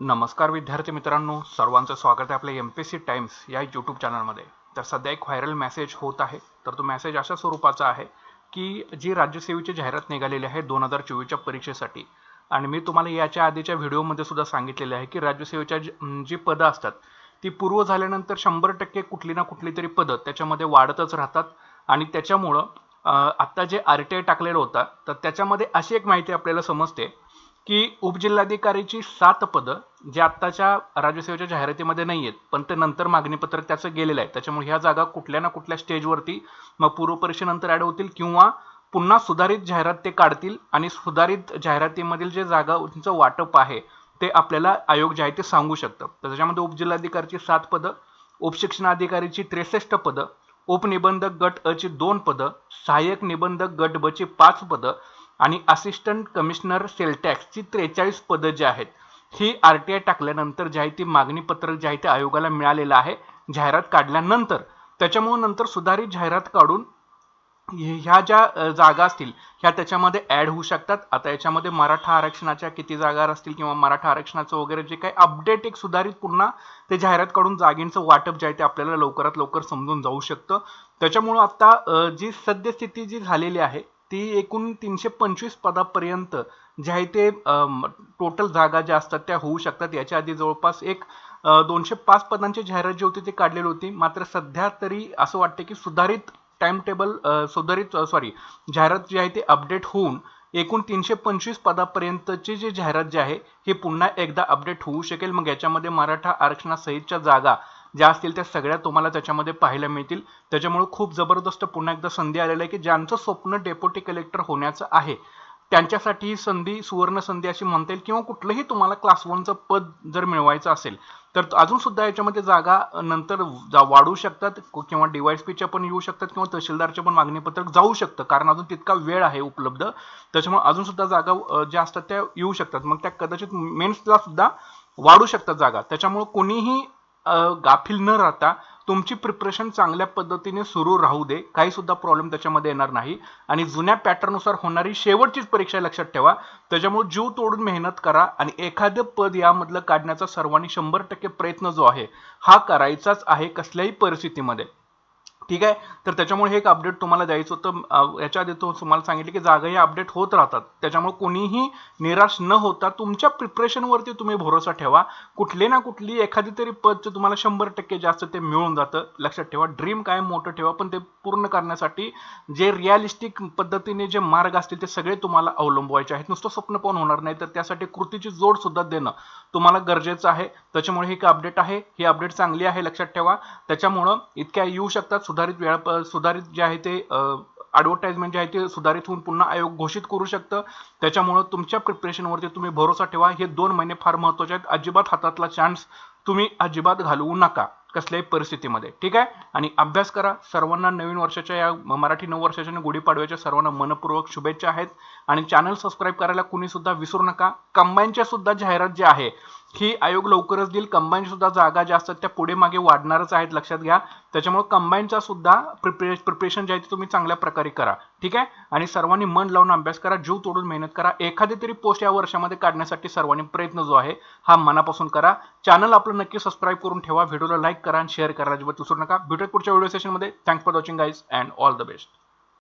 नमस्कार विद्यार्थी मित्रांनो सर्वांचं स्वागत आहे आपल्या एम पी सी टाइम्स या यूट्यूब चॅनलमध्ये तर सध्या एक व्हायरल मेसेज होत आहे. तर तो मेसेज अशा स्वरूपाचा आहे की जी राज्यसेवेची जाहिरात निघालेली आहे दोन हजार चोवीसच्या परीक्षेसाठी. आणि मी तुम्हाला याच्या आधीच्या व्हिडिओमध्ये सुद्धा सांगितलेले आहे की राज्यसेवेच्या जी पदं असतात ती पूर्व झाल्यानंतर शंभर टक्के कुठली ना कुठली तरी पदं त्याच्यामध्ये वाढतच राहतात. आणि त्याच्यामुळं आत्ता जे आर टी आय टाकलेलं होतं तर त्याच्यामध्ये अशी एक माहिती आपल्याला समजते की उपजिल्हाधिकारीची सात पदं जे आत्ताच्या राज्यसेवेच्या जाहिरातीमध्ये नाही आहेत पण ते नंतर मागणीपत्रक त्याचं गेलेलं आहे. त्याच्यामुळे ह्या जागा कुठल्या ना कुठल्या स्टेजवरती मग पूर्व परीक्षेनंतर ॲड होतील किंवा पुन्हा सुधारित जाहिरात ते काढतील आणि सुधारित जाहिरातीमधील जे जागांचं वाटप आहे ते आपल्याला आयोग जे आहे ते सांगू शकतं. तर त्याच्यामध्ये उपजिल्हाधिकारीची सात पदं उपशिक्षणाधिकारीची त्रेसष्ट पदं उपनिबंधक गट अ ची दोन पदं सहाय्यक निबंधक गट ब ची पाच पदं आणि असिस्टंट कमिशनर सेल टॅक्सची त्रेचाळीस पदं जी आहेत ही आर टी आय टाकल्यानंतर जे आहे ती मागणी पत्रक जे आहे ते आयोगाला मिळालेलं आहे जाहिरात काढल्यानंतर. त्याच्यामुळे नंतर सुधारित जाहिरात काढून ह्या ज्या जागा असतील ह्या त्याच्यामध्ये ॲड होऊ शकतात. आता याच्यामध्ये मराठा आरक्षणाच्या किती जागा असतील किंवा मराठा आरक्षणाचं वगैरे जे काही अपडेट एक सुधारित पुन्हा ते जाहिरात काढून जागेंचं वाटप जे आहे ते आपल्याला लवकरात लवकर समजून जाऊ शकतं. त्याच्यामुळं आता जी सद्यस्थिती जी झालेली आहे ती एकूण तीनशे पंचवीस पदापर्यंत जे आहे ते टोटल जागा ज्या असतात त्या होऊ शकतात. याच्या आधी जवळपास एक दोनशे पाच पदांची जाहिरात जी होती ती काढलेली होती. मात्र सध्या तरी असं वाटतं की सुधारित टाइम टेबल सुधारित सॉरी जाहिरात जी आहे ती अपडेट होऊन एकूण तीनशे पंचवीस पदापर्यंतची जी जाहिरात जी आहे ही पुन्हा एकदा अपडेट होऊ शकेल. मग याच्यामध्ये मराठा आरक्षणासहितच्या जागा ज्या असतील त्या सगळ्या तुम्हाला त्याच्यामध्ये पाहायला मिळतील. त्याच्यामुळे खूप जबरदस्त पुन्हा एकदा संधी आलेली आहे की ज्यांचं स्वप्न डेप्युटी कलेक्टर होण्याचं आहे त्यांच्यासाठी ही संधी सुवर्ण संधी अशी म्हणता येईल किंवा कुठलंही तुम्हाला क्लास वनचं पद जर मिळवायचं असेल तर अजून सुद्धा याच्यामध्ये जागा नंतर जा- वाढू शकतात किंवा डीवायएसपीच्या पण येऊ शकतात किंवा तहसीलदारचे पण मागणीपत्रक जाऊ शकतं कारण अजून तितका वेळ आहे उपलब्ध. त्याच्यामुळे अजून सुद्धा जागा ज्या असतात त्या येऊ शकतात. मग त्या कदाचित मेन्सला सुद्धा वाढू शकतात जागा. त्याच्यामुळे कोणीही गाफील न राहता तुमची प्रिपरेशन चांगल्या पद्धतीने सुरू राहू दे. काही सुद्धा प्रॉब्लेम त्याच्यामध्ये येणार नाही. आणि जुन्या पॅटर्ननुसार होणारी शेवटचीच परीक्षा लक्षात ठेवा. त्याच्यामुळे जीव तोडून मेहनत करा आणि एखादं पद यामधलं काढण्याचा सर्वांनी शंभर टक्के प्रयत्न जो आहे हा करायचाच आहे कसल्याही परिस्थितीमध्ये. ठीक आहे? तर त्याच्यामुळे हे एक अपडेट तुम्हाला द्यायचं होतं. याच्या आधी तो तुम्हाला सांगितलं की जागा या अपडेट होत राहतात. त्याच्यामुळे कोणीही निराश न होता तुमच्या प्रिपरेशनवरती तुम्ही भरोसा ठेवा. कुठले ना कुठली एखादी तरी पद जे तुम्हाला शंभर टक्के जास्त ते मिळून जातं. लक्षात ठेवा ड्रीम काय मोठं ठेवा पण ते पूर्ण करण्यासाठी जे रिअलिस्टिक पद्धतीने जे मार्ग असतील ते सगळे तुम्हाला अवलंबवायचे आहेत. नुसतं स्वप्न पण होणार नाही. तर त्यासाठी कृतीची जोड सुद्धा देणं तुम्हाला गरजेचं आहे. त्याच्यामुळे हे एक अपडेट आहे. ही अपडेट चांगली आहे लक्षात ठेवा. त्याच्यामुळं इतक्या येऊ शकतात सुधारित वेळा सुधारित जे आहे ते ॲडव्हर्टाइजमेंट जे आहे ते सुधारित होऊन पुन्हा आयोग घोषित करू शकतं. त्याच्यामुळं तुमच्या प्रिपरेशनवरती तुम्ही भरोसा ठेवा. हे दोन महिने फार महत्त्वाचे आहेत. अजिबात हातातला चान्स तुम्ही अजिबात घालवू नका. कसल्याही परिस्थितीमध्ये. ठीक आहे? आणि अभ्यास करा. सर्वांना नवीन वर्षाच्या या मराठी नऊ वर्षाच्या आणि गुढीपाडव्याच्या सर्वांना मनपूर्वक शुभेच्छा आहेत. आणि चॅनल सबस्क्राईब करायला कुणीसुद्धा विसरू नका. कंबाईनच्या सुद्धा जाहिरात जी आहे ही आयोग लवकरच देईल. कंबाईन सुद्धा जागा ज्या असतात त्या पुढे मागे वाढणारच आहेत लक्षात घ्या. त्याच्यामुळे कंबाईनचा सुद्धा प्रिपरे प्रिपरेशन जे आहे ते तुम्ही चांगल्या प्रकारे करा. ठीक आहे? आणि सर्वांनी मन लावून अभ्यास करा जीव तोडून मेहनत करा. एखादी तरी पोस्ट या वर्षामध्ये काढण्यासाठी सर्वांनी प्रयत्न जो आहे हा मनापासून करा. चॅनल आपलं नक्की सबस्क्राईब करून ठेवा. व्हिडिओला लाईक करा आणि शेअर करा. अजिबात विसरू नका. भेटूयात पुढच्या व्हिडिओ सेशनमध्ये thanks for watching guys and all the best